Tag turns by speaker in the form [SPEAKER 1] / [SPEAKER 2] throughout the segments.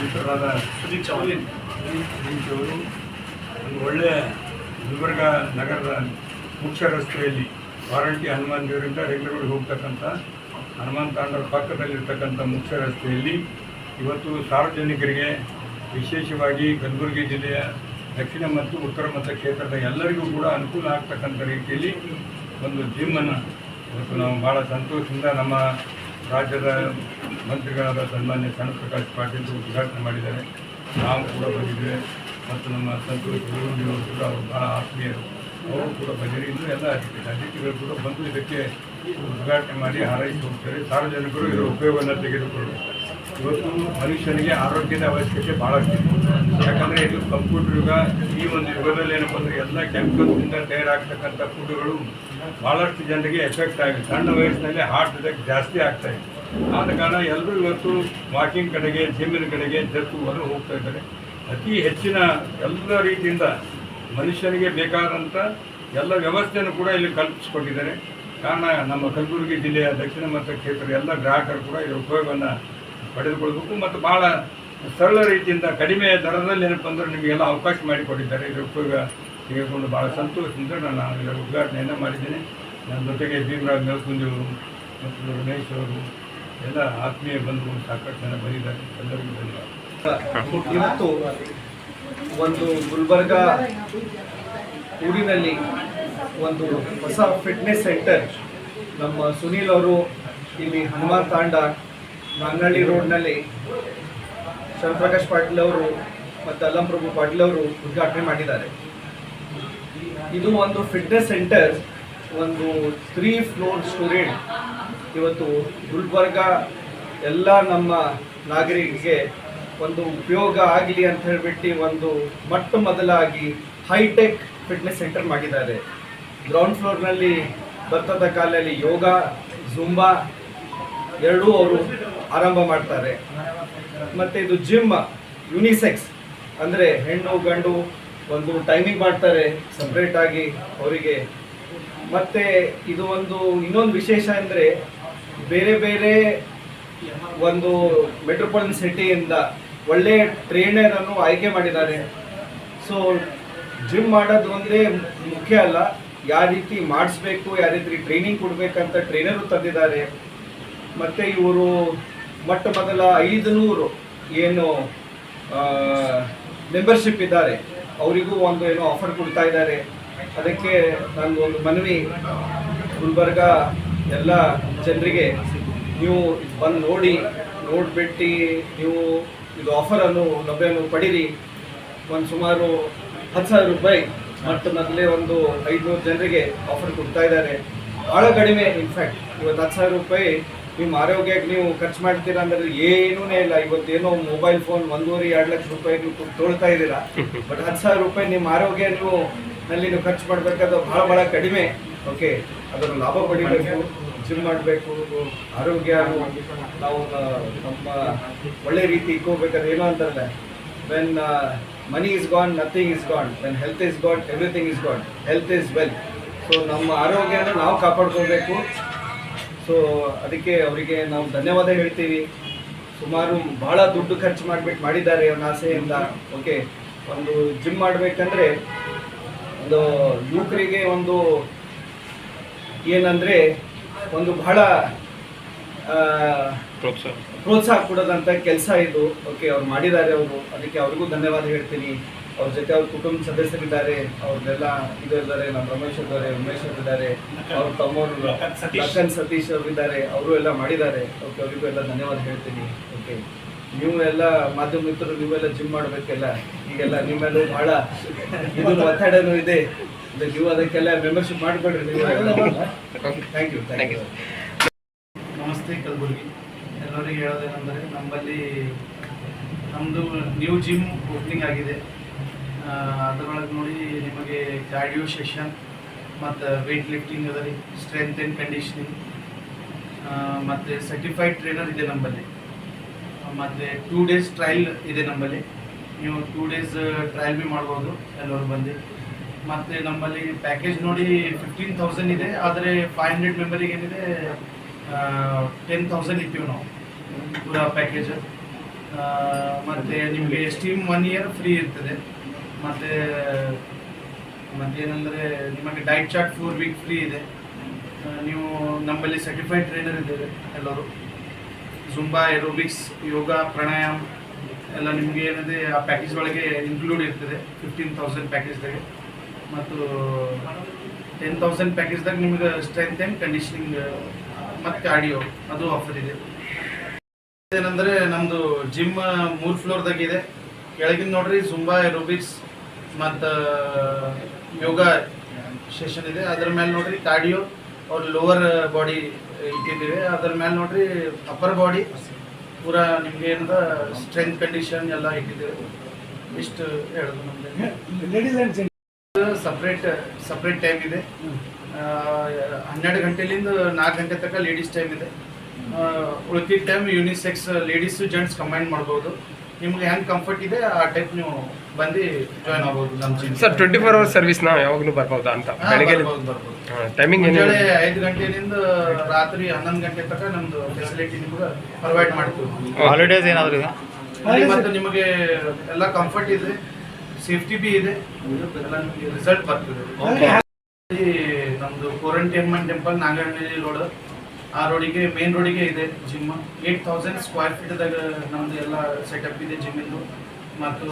[SPEAKER 1] ಮಿತ್ರರಾದ ಸುದೀಪ್ ಚೌಧರಿ ಒಂದು ಒಳ್ಳೆಯ ಗುಲ್ಬರ್ಗ ನಗರದ ಮುಖ್ಯ ರಸ್ತೆಯಲ್ಲಿ ವಾರಂಟಿ ಹನುಮಾನ್ ದೇವರಿಂದ ರೆಗ್ಯುಲರ್ ಹೋಗ್ತಕ್ಕಂಥ ಹನುಮಾನ್ ತಾಂಡರ ಪಕ್ಕದಲ್ಲಿರ್ತಕ್ಕಂಥ ಮುಖ್ಯ ರಸ್ತೆಯಲ್ಲಿ ಇವತ್ತು ಸಾರ್ವಜನಿಕರಿಗೆ ವಿಶೇಷವಾಗಿ ಕಲಬುರಗಿ ಜಿಲ್ಲೆಯ ದಕ್ಷಿಣ ಮತ್ತು ಉತ್ತರ ಮತ್ತು ಕ್ಷೇತ್ರದ ಎಲ್ಲರಿಗೂ ಕೂಡ ಅನುಕೂಲ ಆಗ್ತಕ್ಕಂಥ ರೀತಿಯಲ್ಲಿ ಒಂದು ಜಿಮ್ಮನ್ನು ಇವತ್ತು ನಾವು ಭಾಳ ಸಂತೋಷದಿಂದ ನಮ್ಮ ರಾಜ್ಯದ ಮಂತ್ರಿಗಳಾದ ಸನ್ಮಾನ್ಯ ಸಣ್ಣ ಪ್ರಕಾಶ್ ಪಾಟೀಲ್ ಉದ್ಘಾಟನೆ ಮಾಡಿದ್ದಾರೆ. ನಾವು ಕೂಡ ಬಂದಿದ್ದೇವೆ. ಮತ್ತು ನಮ್ಮ ಸಂತೋಷ್ ಗುರುಜಿಯವರು ಕೂಡ ಅವರು ಭಾಳ ಆತ್ಮೀಯರು. ಅವರು ಕೂಡ ಬಂದಿದ್ದಾರೆ. ಇನ್ನೂ ಎಲ್ಲ ಅತಿಥಿ ಅತಿಥಿಗಳು ಕೂಡ ಬಂದು ಇದಕ್ಕೆ ಉದ್ಘಾಟನೆ ಮಾಡಿ ಹಾರೈಸಿ ಹೋಗ್ತಾರೆ. ಸಾರ್ವಜನಿಕರು ಇದರ ಉಪಯೋಗವನ್ನು ತೆಗೆದುಕೊಳ್ಳಿ ಇವತ್ತು ಮನುಷ್ಯನಿಗೆ ಆರೋಗ್ಯದ ಅವಶ್ಯಕತೆ ಭಾಳಷ್ಟು ಯಾಕಂದರೆ ಇದು ಕಂಪ್ಯೂಟರ್ ಯುಗ. ಈ ಒಂದು ಯುಗದಲ್ಲಿ ಏನಪ್ಪ ಅಂದರೆ ಎಲ್ಲ ಕೆಮಿಕಲ್ಸಿಂದ ತಯಾರಾಗ್ತಕ್ಕಂಥ ಫುಡ್ಗಳು ಭಾಳಷ್ಟು ಜನರಿಗೆ ಎಫೆಕ್ಟ್ ಆಗಿದೆ ಸಣ್ಣ ವಯಸ್ಸಿನಲ್ಲಿ ಹಾರ್ಟ್ ಅಟ್ಯಾಕ್ ಜಾಸ್ತಿ ಆಗ್ತಾ ಇದೆ. ಆದ ಕಾರಣ ಎಲ್ಲರೂ ಇವತ್ತು ವಾಕಿಂಗ್ ಕಡೆಗೆ ಜಿಮ್ಮಿನ ಕಡೆಗೆ ಜತ್ತು ಹೊರಗೆ ಹೋಗ್ತಾ ಇದ್ದಾರೆ. ಅತಿ ಹೆಚ್ಚಿನ ಎಲ್ಲ ರೀತಿಯಿಂದ ಮನುಷ್ಯನಿಗೆ ಬೇಕಾದಂಥ ಎಲ್ಲ ವ್ಯವಸ್ಥೆಯನ್ನು ಕೂಡ ಇಲ್ಲಿ ಕಲ್ಪಿಸಿಕೊಟ್ಟಿದ್ದಾರೆ. ಕಾರಣ ನಮ್ಮ ಕಲಬುರಗಿ ಜಿಲ್ಲೆಯ ದಕ್ಷಿಣ ಮತ್ತು ಕ್ಷೇತ್ರದ ಎಲ್ಲ ಗ್ರಾಹಕರು ಕೂಡ ಇದರ ಉಪಯೋಗವನ್ನು ಪಡೆದುಕೊಳ್ಬೇಕು ಮತ್ತು ಭಾಳ ಸರಳ ರೀತಿಯಿಂದ ಕಡಿಮೆ ದರದಲ್ಲಿ ಏನಪ್ಪ ಅಂದ್ರೆ ನಿಮಗೆಲ್ಲ ಅವಕಾಶ ಮಾಡಿಕೊಟ್ಟಿದ್ದಾರೆ. ಇದರ ಉಪಯೋಗ ತೆಗೆದುಕೊಂಡು ಭಾಳ ಸಂತೋಷದಿಂದ ನಾನು ಇದರ ಉದ್ಘಾಟನೆಯನ್ನು ಮಾಡಿದ್ದೇನೆ. ನನ್ನ ಜೊತೆಗೆ ಭೀಮರಾಜ್ ಮೇಲ್ಕುಂದಿ ಮತ್ತು ರಮೇಶ್ ಅವರು ಎಲ್ಲ ಆತ್ಮೀಯ ಬಂಧುಗಳು ಸಾಕಷ್ಟು ಜನ ಬಂದಿದ್ದಾರೆ, ಎಲ್ಲರಿಗೂ ಧನ್ಯವಾದ.
[SPEAKER 2] ಇವತ್ತು ಒಂದು ಗುಲ್ಬರ್ಗ ಊರಿನಲ್ಲಿ ಒಂದು ಹೊಸ ಫಿಟ್ನೆಸ್ ಸೆಂಟರ್ ನಮ್ಮ ಸುನೀಲ್ ಅವರು ಇಲ್ಲಿ ಹನುಮಾನ್ ತಾಂಡ, ನಾಂಗಳ್ಳಿ ರೋಡ್ನಲ್ಲಿ ಶಿವಪ್ರಕಾಶ್ ಪಾಟೀಲ್ ಅವರು ಮತ್ತು ಅಲ್ಲಂಪ್ರಭು ಪಾಟೀಲ್ ಅವರು ಉದ್ಘಾಟನೆ ಮಾಡಿದ್ದಾರೆ. ಇದು ಒಂದು ಫಿಟ್ನೆಸ್ ಸೆಂಟರ್ ಒಂದು ತ್ರೀ ಫ್ಲೋರ್ ಸ್ಟೂಡೆಂಟ್ ಇವತ್ತು ಗುಲ್ಬರ್ಗ ಎಲ್ಲ ನಮ್ಮ ನಾಗರಿಕರಿಗೆ ಒಂದು ಉಪಯೋಗ ಆಗಲಿ ಅಂತ ಹೇಳಿಬಿಟ್ಟು ಒಂದು ಮೊಟ್ಟ ಮೊದಲಾಗಿ ಹೈಟೆಕ್ ಫಿಟ್ನೆಸ್ ಸೆಂಟರ್ ಮಾಡಿದ್ದಾರೆ. ಗ್ರೌಂಡ್ ಫ್ಲೋರ್ನಲ್ಲಿ ಭತ್ತದ ಕಾಲದಲ್ಲಿ ಯೋಗ, ಜುಂಬಾ ಎರಡೂ ಅವರು ಆರಂಭ ಮಾಡ್ತಾರೆ. ಮತ್ತು ಇದು ಜಿಮ್, ಯುನಿಸೆಕ್ಸ್ ಅಂದರೆ ಹೆಣ್ಣು, ಗಂಡು ಒಂದು ಟೈಮಿಂಗ್ ಮಾಡ್ತಾರೆ ಸಪ್ರೇಟಾಗಿ ಅವರಿಗೆ. ಮತ್ತು ಇದು ಒಂದು ಇನ್ನೊಂದು ವಿಶೇಷ ಅಂದರೆ ಬೇರೆ ಬೇರೆ ಒಂದು ಮೆಟ್ರೋಪಾಲಿಟನ್ ಸಿಟಿಯಿಂದ ಒಳ್ಳೆ ಟ್ರೈನರ್ ಅನ್ನು ಆಯ್ಕೆ ಮಾಡಿದ್ದಾರೆ. ಸೊ ಜಿಮ್ ಮಾಡೋದು ಒಂದೇ ಮುಖ್ಯ ಅಲ್ಲ. ಯಾವ ರೀತಿ ಮಾಡಿಸ್ಬೇಕು, ಯಾವ ರೀತಿ ಟ್ರೈನಿಂಗ್ ಕೊಡಬೇಕಂತ ಟ್ರೈನರು ತಂದಿದ್ದಾರೆ. ಮತ್ತು ಇವರು ಮೊಟ್ಟ ಮೊದಲ ಐದು ನೂರು ಏನು ಮೆಂಬರ್ಶಿಪ್ ಇದ್ದಾರೆ. ಅವರಿಗೂ ಒಂದು ಏನೋ ಆಫರ್ ಕೊಡ್ತಾ ಇದ್ದಾರೆ. ಅದಕ್ಕೆ ಒಂದು ಮನವಿ, ಗುಲ್ಬರ್ಗ ಎಲ್ಲ ಜನರಿಗೆ ನೀವು ಬಂದು ನೋಡಿ ನೋಡ್ಬಿಟ್ಟು ನೀವು ಇದು ಆಫರನ್ನು ಲಭ್ಯವನ್ನು ಪಡೀರಿ. ಒಂದು ಸುಮಾರು ಹತ್ತು ಸಾವಿರ ರೂಪಾಯಿ ಮತ್ತು ಮೊದಲೇ ಒಂದು ಐದುನೂರು ಜನರಿಗೆ ಆಫರ್ ಕೊಡ್ತಾ ಇದ್ದಾರೆ. ಭಾಳ ಕಡಿಮೆ ಇನ್ಫ್ಯಾಕ್ಟ್ ಇವತ್ತು ಹತ್ತು ಸಾವಿರ ರೂಪಾಯಿ ನಿಮ್ಮ ಆರೋಗ್ಯಕ್ಕೆ ನೀವು ಖರ್ಚು ಮಾಡ್ತೀರಾ ಅಂದರೆ ಏನೂ ಇಲ್ಲ. ಇವತ್ತೇನೋ ಮೊಬೈಲ್ ಫೋನ್ ಒಂದೂವರೆ ಎರಡು ಲಕ್ಷ ರೂಪಾಯಿ ನೀವು ತೊಳ್ತಾ ಇದ್ದೀರಾ. ಬಟ್ ಹತ್ತು ಸಾವಿರ ರೂಪಾಯಿ ನಿಮ್ಮ ಆರೋಗ್ಯ ನೀವು ನಲ್ಲಿ ನೀವು ಖರ್ಚು ಮಾಡಬೇಕಾದ್ರೆ ಭಾಳ ಭಾಳ ಕಡಿಮೆ. ಓಕೆ ಅದರ ಲಾಭ ಪಡಿಬೇಕು, ಜಿಮ್ ಮಾಡಬೇಕು, ಆರೋಗ್ಯ, ನಾವು ನಮ್ಮ ಒಳ್ಳೆ ರೀತಿ ಇಟ್ಕೋಬೇಕಾದ್ರೆ ಏನೋ ಅಂತಂದರೆ when money is gone nothing is gone when health is gone everything is gone health is well so ನಮ್ಮ ಆರೋಗ್ಯನ ನಾವು ಕಾಪಾಡ್ಕೋಬೇಕು ಸೊ ಅದಕ್ಕೆ ಅವರಿಗೆ ನಾವು ಧನ್ಯವಾದ ಹೇಳ್ತೀವಿ. ಸುಮಾರು ಭಾಳ ದುಡ್ಡು ಖರ್ಚು ಮಾಡಿಬಿಟ್ಟು ಮಾಡಿದ್ದಾರೆ ಅವನ ಆಸೆಯಿಂದ. ಓಕೆ, ಒಂದು ಜಿಮ್ ಮಾಡಬೇಕಂದ್ರೆ ಒಂದು ಯುವಕರಿಗೆ ಒಂದು ಏನಂದರೆ ಒಂದು ಬಹಳ ಆ, ಪ್ರೋತ್ಸಾಹ. ಕೊಡದಂತ ಕೆಲಸ ಇದು. ಓಕೆ ಅವ್ರು ಮಾಡಿದ್ದಾರೆ ಅವರು. ಅದಕ್ಕೆ ಅವ್ರಿಗೂ ಧನ್ಯವಾದ ಹೇಳ್ತೀನಿ. ಅವ್ರ ಜೊತೆ ಅವ್ರ ಕುಟುಂಬ ಸದಸ್ಯರಿದ್ದಾರೆ. ಅವ್ರನ್ನೆಲ್ಲ ಇದು ಇದ್ದಾರೆ ನಮ್ಮ ರಮೇಶ್ ಇದ್ದಾರೆ ಉಮೇಶ್ ಅವರಿದ್ದಾರೆ ಇದ್ದಾರೆ. ಅವ್ರ ತಮ್ಮವರು ಲಕ್ಕನ್ ಸತೀಶ್. ಅವರಿದ್ದಾರೆ ಅವರು ಎಲ್ಲ ಮಾಡಿದ್ದಾರೆ. ಓಕೆ ಅವರಿಗೂ ಎಲ್ಲ ಧನ್ಯವಾದ ಹೇಳ್ತೀನಿ. ಓಕೆ ನೀವು ಎಲ್ಲ ಮಾಧ್ಯಮ ಮಿತ್ರರು ನೀವೆಲ್ಲ ಜಿಮ್ ಮಾಡಬೇಕೆಲ್ಲ ಈಗೆಲ್ಲ ನಿಮ್ಮೆಲ್ಲ ಬಹಳ ಇದು ಒತ್ತಡನೂ ಇದೆ. ನೀವು ಅದಕ್ಕೆಲ್ಲ ಮೆಂಬರ್ಶಿಪ್ ಮಾಡಿಕೊಡ್ರಿ ನೀವು. ಥ್ಯಾಂಕ್ ಯು ಥ್ಯಾಂಕ್ ಯು
[SPEAKER 3] ನಮಸ್ತೆ ಕಲಬುರ್ಗಿ. ಎಲ್ಲರಿಗೆ ಹೇಳೋದೇನೆಂದರೆ ನಮ್ಮಲ್ಲಿ ನಮ್ಮದು ನ್ಯೂ ಜಿಮ್ ಓಪನಿಂಗ್ ಆಗಿದೆ. ಅದರೊಳಗೆ ನೋಡಿ ನಿಮಗೆ ಕಾರ್ಡಿಯೋ ಸೆಷನ್ ಮತ್ತು ವೆಯ್ಟ್ ಲಿಫ್ಟಿಂಗ್ ಅದ ರೀ ಸ್ಟ್ರೆಂತ್ ಆ್ಯಂಡ್ ಕಂಡೀಷನಿಂಗ್ ಮತ್ತು ಸರ್ಟಿಫೈಡ್ ಟ್ರೈನರ್ ಇದೆ ನಮ್ಮಲ್ಲಿ. ಮತ್ತು ಟೂ ಡೇಸ್ ಟ್ರಯಲ್ ಇದೆ ನಮ್ಮಲ್ಲಿ. ನೀವು ಟೂ ಡೇಸ್ ಟ್ರಯಲ್ ಬಿ ಮಾಡ್ಬೋದು, ಎಲ್ಲರೂ ಬಂದು. ಮತ್ತು ನಮ್ಮಲ್ಲಿ ಪ್ಯಾಕೇಜ್ ನೋಡಿ ಫಿಫ್ಟೀನ್ ತೌಸಂಡ್ ಇದೆ, ಆದರೆ ಫೈವ್ ಹಂಡ್ರೆಡ್ ಮೆಂಬರಿಗೆ ಏನಿದೆ ಟೆನ್ ತೌಸಂಡ್ ಇಟ್ಟಿವಿ ನಾವು. ಪೂರ ಪ್ಯಾಕೇಜ್ ಮತ್ತು ನಿಮಗೆ ಸ್ಟೀಮ್ ಒನ್ ಇಯರ್ ಫ್ರೀ ಇರ್ತದೆ. ಮತ್ತು ಮತ್ತೇನೆಂದರೆ ನಿಮಗೆ diet chart four week free ಇದೆ. ನೀವು ನಮ್ಮಲ್ಲಿ ಸರ್ಟಿಫೈಡ್ ಟ್ರೈನರ್ ಇದ್ದೇವೆ, ಎಲ್ಲರೂ. ಜುಂಬಾ ಏರೋಬಿಕ್ಸ್ ಯೋಗ ಪ್ರಾಣಾಯಾಮ ಎಲ್ಲ ನಿಮಗೆ ಏನಿದೆ ಆ ಪ್ಯಾಕೇಜ್ ಒಳಗೆ ಇನ್ಕ್ಲೂಡ್ ಇರ್ತದೆ. ಫಿಫ್ಟೀನ್ ತೌಸಂಡ್ ಪ್ಯಾಕೇಜ್ದಾಗೆ ಮತ್ತು ಟೆನ್ ತೌಸಂಡ್ ಪ್ಯಾಕೇಜ್ದಾಗ ನಿಮ್ಗೆ ಸ್ಟ್ರೆಂತ್ ಆ್ಯಂಡ್ ಕಂಡೀಷನಿಂಗ್ ಮತ್ತು ಕಾರ್ಡಿಯೋ ಅದು ಆಫರ್ ಇದೆ. ಏನಂದರೆ ನಮ್ಮದು ಜಿಮ್ ಮೂರು ಫ್ಲೋರ್ದಾಗ ಇದೆ. ಕೆಳಗಿನ ನೋಡ್ರಿ ಜುಂಬಾ ಏರೋಬಿಕ್ಸ್ ಮತ್ತು ಯೋಗ ಸೆಷನ್ ಇದೆ. ಅದ್ರ ಮೇಲೆ ನೋಡ್ರಿ ಕಾರ್ಡಿಯೋ ಅವ್ರ ಲೋವರ್ ಬಾಡಿ ಇಟ್ಟಿದ್ದೀವಿ. ಅದ್ರ ಮೇಲೆ ನೋಡ್ರಿ ಅಪ್ಪರ್ ಬಾಡಿ ಪೂರ ನಿಮ್ಗೆ ಏನದ ಸ್ಟ್ರೆಂತ್ ಕಂಡೀಷನ್ ಎಲ್ಲ ಇಟ್ಟಿದ್ದೇವೆ. ಇಷ್ಟು ಹೇಳೋದು
[SPEAKER 2] ಜೆಂಟ್ಸ್
[SPEAKER 3] ಸಪ್ರೇಟ್ ಸಪ್ರೇಟ್ ಟೈಮ್ ಇದೆ. ಹನ್ನೆರಡು ಗಂಟೆಲಿಂದ ನಾಲ್ಕು ಗಂಟೆ ತನಕ ಲೇಡೀಸ್ ಟೈಮ್ ಇದೆ. ಉಳ್ಕಿದ time unisex ladies gents combine ಮಾಡ್ಬೋದು. ನಿಮ್ಗೆ ಹೆಂಗೆ ಕಂಫರ್ಟ್ ಇದೆ? ಆ ಟೈಪ್ ನೀವು ಬಂದು ಜಾಯ್ನ್ ಆಗ್ಬೋದು ನಮ್ಮ gym
[SPEAKER 4] sir twenty four hours ನಾವು ಯಾವಾಗಲೂ ಬರ್ಬೋದಾ ಅಂತ? ಬೆಳಿಗ್ಗೆ ಟೈಮಿಂಗ್ ಏನು
[SPEAKER 3] ಮುಂಜಾನೆ ಐದು ಗಂಟೆಯಿಂದ ರಾತ್ರಿ ಹನ್ನೊಂದು ಗಂಟೆ ತನಕ ನಮ್ದು ಫೆಸಿಲಿಟಿ ನಿಮ್ಗೆ ಪ್ರೊವೈಡ್ ಮಾಡ್ತೀವಿ.
[SPEAKER 5] ಹಾಲಿಡೇಸ್ ಏನಾದ್ರು ಇದೆ
[SPEAKER 3] ಅಲ್ಲಿ ನಿಮಗೆ ಎಲ್ಲ ಕಂಫರ್ಟ್ ಇದೆ ಸೇಫ್ಟಿ ಬಿ ಇದೆ ಎಲ್ಲ ನಿಮಗೆ ರಿಸಲ್ಟ್ ಬರ್ತದೆ. ನಮ್ದು ಕ್ವಾರಂಟೈನ್ಮೆಂಟ್ ಟೆಂಪಲ್ ನಾಗರಹಳ್ಳಿ ರೋಡ್ ಆ ರೋಡಿಗೆ ಮೇನ್ ರೋಡಿಗೆ ಇದೆ ಜಿಮ್ ಏಟ್ ತೌಸಂಡ್ ಸ್ಕ್ವೇರ್ ಫೀಟ್ದಾಗ ನಮ್ಮದು ಎಲ್ಲ ಸೆಟಪ್ ಇದೆ ಜಿಮ್ಮಿಂದು ಮತ್ತು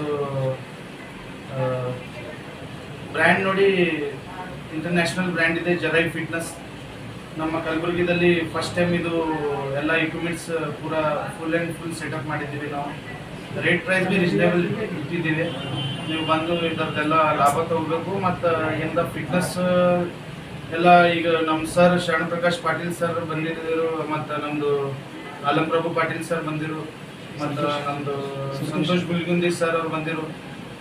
[SPEAKER 3] ಬ್ರ್ಯಾಂಡ್ ನೋಡಿ ಇಂಟರ್ನ್ಯಾಷನಲ್ ಬ್ರ್ಯಾಂಡ್ ಇದೆ ಜರೈ ಫಿಟ್ನೆಸ್ ನಮ್ಮ ಕಲಬುರಗಿದಲ್ಲಿ ಫಸ್ಟ್ ಟೈಮ್ ಇದು ಎಲ್ಲ ಇಕ್ವಿಪ್ಮೆಂಟ್ಸ್ ಪೂರ ಫುಲ್ ಆ್ಯಂಡ್ ಫುಲ್ ಸೆಟಪ್ ಮಾಡಿದ್ದೀವಿ ನಾವು. ರೇಟ್ ಪ್ರೈಸ್ ಬಿ ರೀಸನೇಬಲ್ ಇಟ್ಟಿದ್ದೀವಿ. ನೀವು ಬಂದು ಇದರದ್ದೆಲ್ಲ ಲಾಭ ತಗೋಬೇಕು, ಮತ್ತು ಇಂದ ಫಿಟ್ನೆಸ್ ಎಲ್ಲ ಈಗ ನಮ್ಮ ಸರ್ ಶರಣ ಪ್ರಕಾಶ್ ಪಾಟೀಲ್ ಸರ್ ಬಂದಿದ್ದರು ಮತ್ತು ನಮ್ಮದು ಆಲಂ ಪ್ರಭು ಪಾಟೀಲ್ ಸರ್ ಬಂದಿರು ಮತ್ತು ನಮ್ಮದು ಸಂತೋಷ್ ಗುಲ್ಗುಂದಿ ಸರ್ ಅವ್ರು ಬಂದಿರು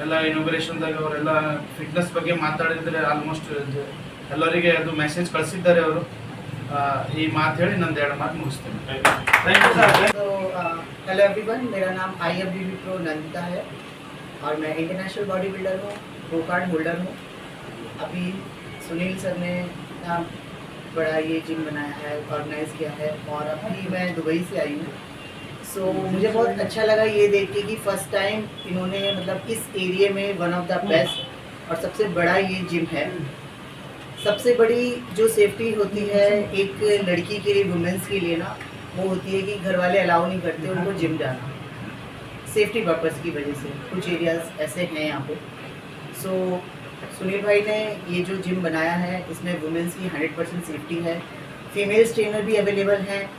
[SPEAKER 3] ಎಲ್ಲ ಇನೋಗ್ರೇಷನ್ದಾಗ ಅವರೆಲ್ಲ ಫಿಟ್ನೆಸ್ ಬಗ್ಗೆ ಮಾತಾಡಿದ್ರೆ ಆಲ್ಮೋಸ್ಟ್ ಎಲ್ಲರಿಗೆ ಅದು ಮೆಸೇಜ್ ಕಳಿಸಿದ್ದಾರೆ ಅವರು ಈ ಮಾತು ಹೇಳಿ ನಂದು ಎರಡು ಮಾತು ಮುಗಿಸ್ತೇನೆ ಥ್ಯಾಂಕ್ ಯು ಸರ್
[SPEAKER 6] तो हेलो एवरीवन मेरा नाम I F B pro Nandita है और मैं इंटरनेशनल बॉडी बिल्डर हूँ प्रो कार्ड होल्डर हूँ अभी सुनील सर ने इतना बड़ा ये जिम बनाया है ऑर्गेनाइज किया है और अभी मैं दुबई से आई हूँ। सो मुझे बहुत अच्छा लगा ये देख के कि फ़र्स्ट टाइम इन्होंने मतलब इस एरिया में वन ऑफ़ द बेस्ट और सबसे बड़ा ये जिम है। सबसे बड़ी जो सेफ्टी होती है एक लड़की के लिए वुमेंस के लिए ना, वो होती है कि घर वाले अलाउ नहीं करते उनको जिम जाना। सेफ्टी पर्पज़ की वजह से कुछ एरियाज़ ऐसे हैं यहाँ पे। सो सुनील भाई ने ये जो जिम बनाया है, इसमें वुमेंस की हंड्रेड परसेंट सेफ्टी है। फीमेल्स ट्रेनर भी अवेलेबल हैं।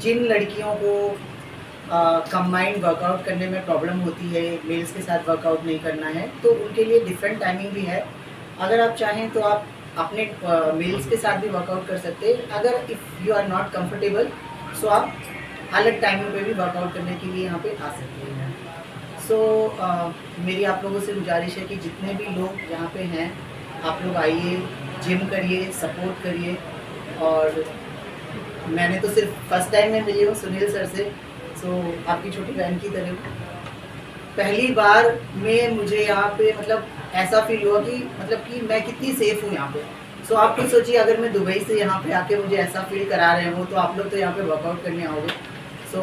[SPEAKER 6] जिन लड़कियों को कंबाइंड वर्कआउट करने में प्रॉब्लम होती है मेल्स के साथ वर्कआउट नहीं करना है तो उनके लिए डिफरेंट टाइमिंग भी है। अगर आप चाहें तो आप अपने मेल्स के साथ भी वर्कआउट कर सकते हैं। अगर if you are not comfortable so आप अलग टाइमिंग पे भी वर्कआउट करने के लिए यहाँ पे आ सकते हैं। सो so, uh, मेरी आप लोगों से गुजारिश है कि जितने भी लोग यहाँ पे हैं आप लोग आइए जिम करिए सपोर्ट करिए। और मैंने तो सिर्फ़ फ़र्स्ट टाइम में मिली हूँ सुनील सर से। सो so, आपकी छोटी बहन की तरह। पहली बार में मुझे यहाँ पे मतलब ऐसा फील हुआ कि मतलब कि मैं कितनी सेफ़ हूँ यहाँ पे। सो so, आप खुद सोचिए अगर मैं दुबई से यहाँ पे आके मुझे ऐसा फील करा रहे हो तो आप लोग तो यहाँ पे वर्कआउट करने आओगे। सो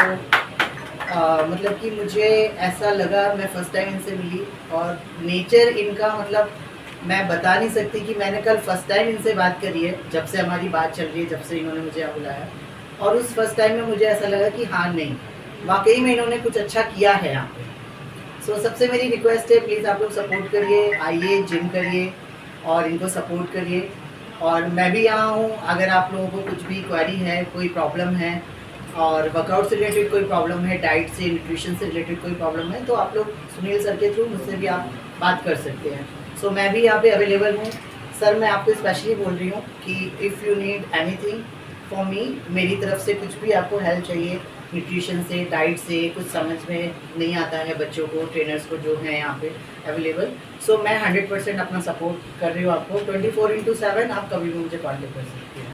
[SPEAKER 6] मतलब कि मुझे ऐसा लगा, मैं फ़र्स्ट टाइम इनसे मिली और नेचर इनका मतलब मैं बता नहीं सकती कि मैंने कल फ़र्स्ट टाइम इनसे बात करी है, जब से हमारी बात चल रही है, जब से इन्होंने मुझे यहाँ बुलाया। और उस फ़र्स्ट टाइम में मुझे ऐसा लगा कि हाँ नहीं, वाकई में इन्होंने कुछ अच्छा किया है यहाँ पे। सो सबसे मेरी रिक्वेस्ट है प्लीज़ आप लोग सपोर्ट करिए, आइए जिम करिए और इनको सपोर्ट करिए। और मैं भी यहाँ हूँ, अगर आप लोगों को कुछ भी क्वारी है, कोई प्रॉब्लम है और वर्कआउट से रिलेटेड कोई प्रॉब्लम है डाइट से न्यूट्रिशन से रिलेटेड कोई प्रॉब्लम है तो आप लोग सुनील सर के थ्रू मुझसे भी आप बात कर सकते हैं। सो so, मैं भी यहाँ पे अवेलेबल हूँ। सर मैं आपको स्पेशली बोल रही हूँ कि if you need anything for me मेरी तरफ़ से कुछ भी आपको हेल्प चाहिए न्यूट्रिशन से डाइट से कुछ समझ में नहीं आता है बच्चों को ट्रेनर्स को जो है यहाँ पे अवेलेबल सो so, मैं हंड्रेड परसेंट अपना सपोर्ट कर रही हूँ आपको। ट्वेंटी फोर इंटू सेवन आप कभी भी मुझे कॉन्टेक्ट कर सकते हैं।